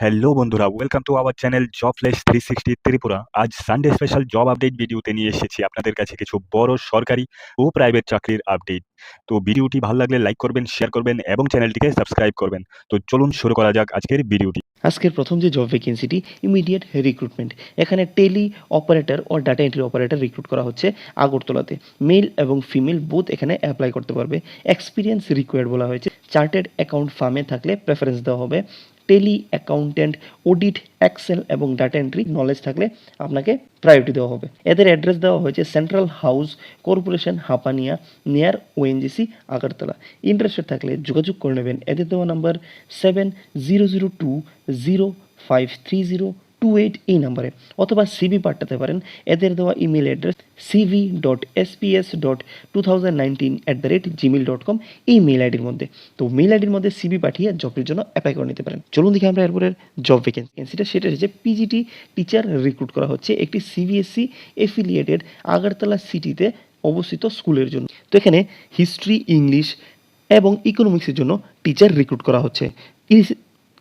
Hello বন্ধুরা welcome to our channel job flash three sixty Tripura. আজ Sunday special job update ভিডিওতে নিয়ে এসেছি আপনাদের কাছে কিছু বড় সরকারি ও প্রাইভেট চাকরির আপডেট তো ভিডিওটি ভালো লাগলে লাইক করবেন শেয়ার করবেন এবং চ্যানেলটিকে সাবস্ক্রাইব করবেন। তো চলুন শুরু করা যাক আজকের ভিডিওটি। আজকের প্রথম যে জব ভ্যাকেন্সিটি ইমিডিয়েট রিক্রুটমেন্ট এখানে টেলি অপারেটর ও ডাটা এন্ট্রি অপারেটর রিক্রুট করা হচ্ছে আগরতলাতে। মেল এবং ফিমেল বোথ এখানে অ্যাপ্লাই করতে পারবে। এক্সপিরিয়েন্স রিকোয়ার্ড বলা হয়েছে। চার্টেড অ্যাকাউন্ট ফার্মে থাকলে প্রেফারেন্স দেওয়া হবে। টেলি অ্যাকাউন্টেন্ট অডিট এক্সেল এবং ডাটা এন্ট্রি নলেজ থাকলে আপনাকে প্রায়োরিটি দেওয়া হবে। এদের অ্যাড্রেস দেওয়া হয়েছে central house corporation Hapania near ONGC Agartala. Interested থাকলে যোগাযোগ করে নেবেন। এদের দেওয়া number seven zero zero two zero five three zero two eight এই নাম্বারে অথবা সিবি পাঠাতে পারেন। এদের দেওয়া email address CV dot SPS dot two thousand nineteen at the rate Gmail dot com এই মেল আইডির মধ্যে। তো মেল আইডির মধ্যে সিবি পাঠিয়ে জবের জন্য অ্যাপ্লাই করে নিতে পারেন। চলুন দেখি আমরা এরপরের জব ভ্যাকেন্সিটা সেটা হচ্ছে পিজিটি টিচার রিক্রুট করা হচ্ছে একটি সিবিএসসি এফিলিয়েটেড আগরতলা সিটিতে অবস্থিত স্কুলের জন্য। তো এখানে হিস্ট্রি ইংলিশ এবং ইকোনমিক্সের জন্য টিচার রিক্রুট করা হচ্ছে।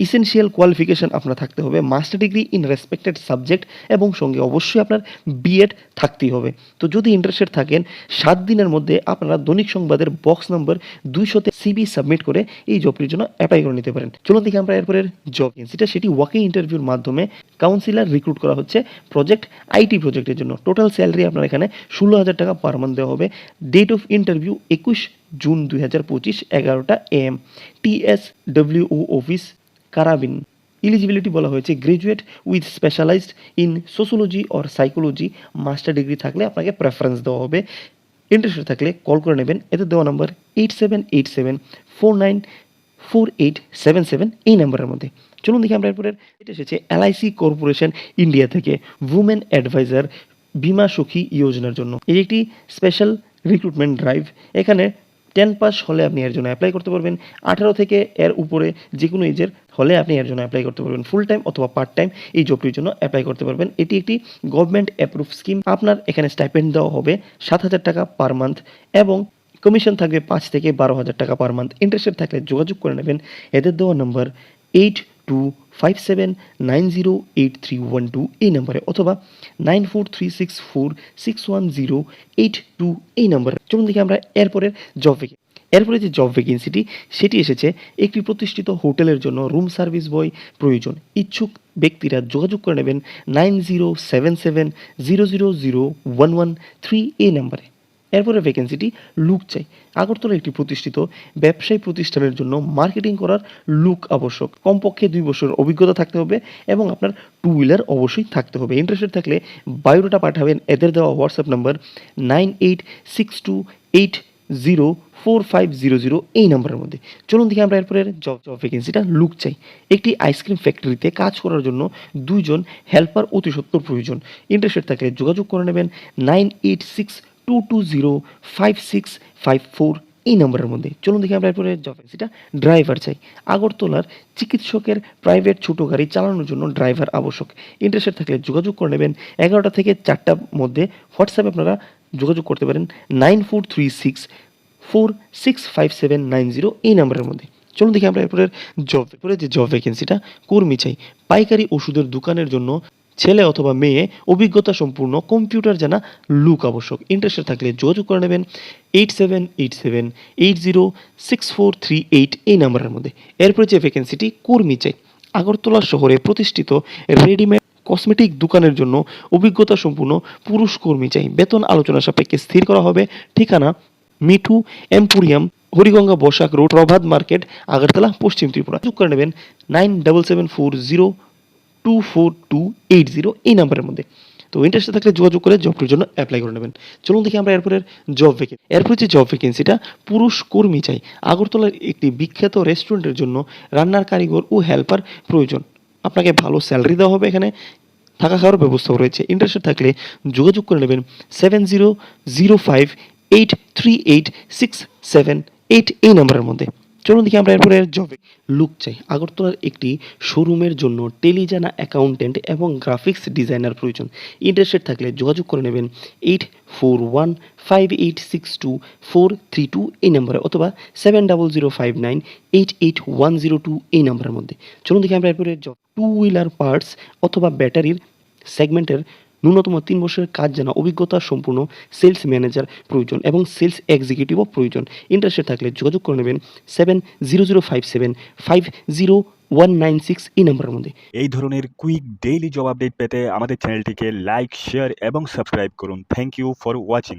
ইসেনশিয়াল কোয়ালিফিকেশন আপনার থাকতে হবে master degree in respected subject এবং সঙ্গে অবশ্যই আপনার বিএড থাকতেই হবে। তো যদি ইন্টারেস্টেড থাকেন, সাত দিনের মধ্যে আপনারা দৈনিক সংবাদের বক্স নম্বর দুইশোতে সিবি সাবমিট করে এই জবটির জন্য অ্যাপ্লাই করে নিতে পারেন। চলুন দেখি আমরা এরপরের জব সেটা সেটি ওয়াকিং ইন্টারভিউর মাধ্যমে কাউন্সিলার রিক্রুট করা হচ্ছে প্রজেক্ট আইটি প্রজেক্টের জন্য। টোটাল স্যালারি আপনার এখানে ষোলো হাজার টাকা পার মান্থ দেওয়া হবে। ডেট অফ ইন্টারভিউ একুশ জুন দুই হাজার পঁচিশ, এগারোটা এম টিএস ডব্লিউও অফিস কারাবিন। ইলিজিবিলিটি বলা হয়েছে graduate with specialized in sociology or psychology master degree থাকলে আপনাকে প্রেফারেন্স দেওয়া হবে। ইন্টারেস্টেড থাকলে কল করে নেবেন। এতে দেওয়া number eight seven eight seven four nine four eight seven seven এই নাম্বারের মধ্যে। চলুন দেখি আমরা এরপরের এটা এসেছে এলআইসি কর্পোরেশন ইন্ডিয়া থেকে উমেন অ্যাডভাইজার বিমা সখী যোজনার জন্য। এই একটি স্পেশাল রিক্রুটমেন্ট ড্রাইভ এখানে টেন পাস হলে আপনি এর জন্য অ্যাপ্লাই করতে পারবেন। আঠারো থেকে এর উপরে যে কোনো এজের হলে আপনি এর জন্য অ্যাপ্লাই করতে পারবেন। ফুল টাইম অথবা পার্ট টাইম এই জবটির জন্য অ্যাপ্লাই করতে পারবেন। এটি একটি গভর্নমেন্ট অ্যাপ্রুভ স্কিম আপনার এখানে স্টাইপেন্ড দেওয়া হবে সাত হাজার টাকা পার মান্থ এবং কমিশন থাকবে পাঁচ থেকে বারো হাজার টাকা পার মান্থ ইন্টারেস্টেড থাকলে যোগাযোগ করে নেবেন। এদের দেওয়া number eight two five seven nine zero eight three one two এই নম্বরে, অথবা nine four three six four six one zero eight two এই নম্বরে। চলুন দেখি আমরা এরপরের জব ভ্যাকেন্সি এরপরে যে জব ভ্যাকেন্সিটি সেটি এসেছে একটি প্রতিষ্ঠিত হোটেলের জন্য রুম সার্ভিস বয় প্রয়োজন। ইচ্ছুক ব্যক্তিরা যোগাযোগ করে নেবেন nine zero seven seven zero zero zero one one three এই নাম্বারে। এরপরে ভ্যাকেন্সিটি লুক চাই। আগরতলা একটি প্রতিষ্ঠিত ব্যবসায়ী প্রতিষ্ঠানের জন্য মার্কেটিং করার লুক আবশ্যক। কমপক্ষে দুই বছর অভিজ্ঞতা থাকতে হবে এবং আপনার টু হুইলার অবশ্যই থাকতে হবে। ইন্টারেস্টেড থাকলে বায়োডাটা পাঠাবেন। এদের দেওয়া WhatsApp number nine eight six two eight zero four five zero zero এই নাম্বারের মধ্যে। চলুন দেখি আমরা এরপরে জব জব ভ্যাকেন্সিটা লুক চাই। একটি আইসক্রিম ফ্যাক্টরিতে কাজ করার জন্য দুইজন হেল্পার অতি সত্তর প্রয়োজন। ইন্টারেস্টেড থাকলে যোগাযোগ করে নেবেন nine eight six two two zero five six five four এই নাম্বারের মধ্যে। চলুন দেখি আমরা এরপরে জব ভ্যাকেন্সিটা ড্রাইভার চাই। আগরতলার চিকিৎসকের প্রাইভেট ছোটো গাড়ি চালানোর জন্য ড্রাইভার আবশ্যক। ইন্টারেস্টেড থাকলে যোগাযোগ করে নেবেন। এগারোটা থেকে চারটার মধ্যে হোয়াটসঅ্যাপে আপনারা যোগাযোগ করতে পারেন। Nine four three six four six five seven nine zero এই নাম্বারের মধ্যে। চলুন দেখি আমরা এরপরের জব এরপরে যে জব ভ্যাকেন্সিটা কর্মী চাই। পাইকারি ওষুধের দোকানের জন্য ছেলে অথবা মেয়ে, অভিজ্ঞতা সম্পূর্ণ কম্পিউটার জানা লুক আবশ্যক। ইন্টারেস্টেড থাকলে যোগাযোগ করে নেবেন eight seven eight seven eight zero six four three eight এই নাম্বারের মধ্যে। এরপরে যে ভ্যাকেন্সিটি কর্মী চাই, আগরতলা শহরে প্রতিষ্ঠিত রেডিমেড কসমেটিক দোকানের জন্য অভিজ্ঞতা সম্পূর্ণ পুরুষ কর্মী চাই। বেতন আলোচনা সাপেক্ষে স্থির করা হবে। ঠিকানা, Mithu emporium, Hariganga Basak road, Prabhat market, Agartala, পশ্চিম ত্রিপুরা। যোগ করে নেবেন nine double seven four zero two four two eight zero এই নাম্বারের মধ্যে। তো ইন্টারেস্টে থাকলে যোগাযোগ করে জবটির জন্য অ্যাপ্লাই করে নেবেন। চলুন দেখি আমরা এরপরের জব ভ্যাকেন্সি এরপর যে জব ভ্যাকেন্সিটা পুরুষ কর্মী চাই। আগরতলার একটি বিখ্যাত রেস্টুরেন্টের জন্য রান্নার কারিগর ও হেল্পার প্রয়োজন। আপনাকে ভালো স্যালারি দেওয়া হবে এখানে। থাকা খাওয়ার ব্যবস্থাও রয়েছে। ইন্টারেস্টেড থাকলে যোগাযোগ করে নেবেন seven zero zero five eight three eight six seven eight এই নাম্বারের মধ্যে। চলুন দেখি আমরা এরপরে জবে লুক চাই। আগরতলার একটি শোরুমের জন্য টেলিজানা অ্যাকাউন্টেন্ট এবং গ্রাফিক্স ডিজাইনার প্রয়োজন। ইন্টারেস্টেড থাকলে যোগাযোগ করে নেবেন eight four one five eight six two four three two এই নম্বরে অথবা seven double zero five nine eight eight one zero two এই নম্বরের মধ্যে। চলুন দেখি আমরা এরপরে জব টু হুইলার পার্টস অথবা ব্যাটারির সেগমেন্টের ন্যূনতম তিন বছরের কাজ জানা, অভিজ্ঞতা সম্পূর্ণ সেলস ম্যানেজার প্রয়োজন এবং সেলস এক্সিকিউটিভও প্রয়োজন। ইন্টারেস্টেড থাকলে যোগাযোগ করে নেবেন seven zero zero five seven five zero one nine six এই নাম্বারের মধ্যে। এই ধরনের কুইক ডেইলি জব আপডেট পেতে আমাদের চ্যানেলটিকে লাইক শেয়ার এবং সাবস্ক্রাইব করুন। Thank you for watching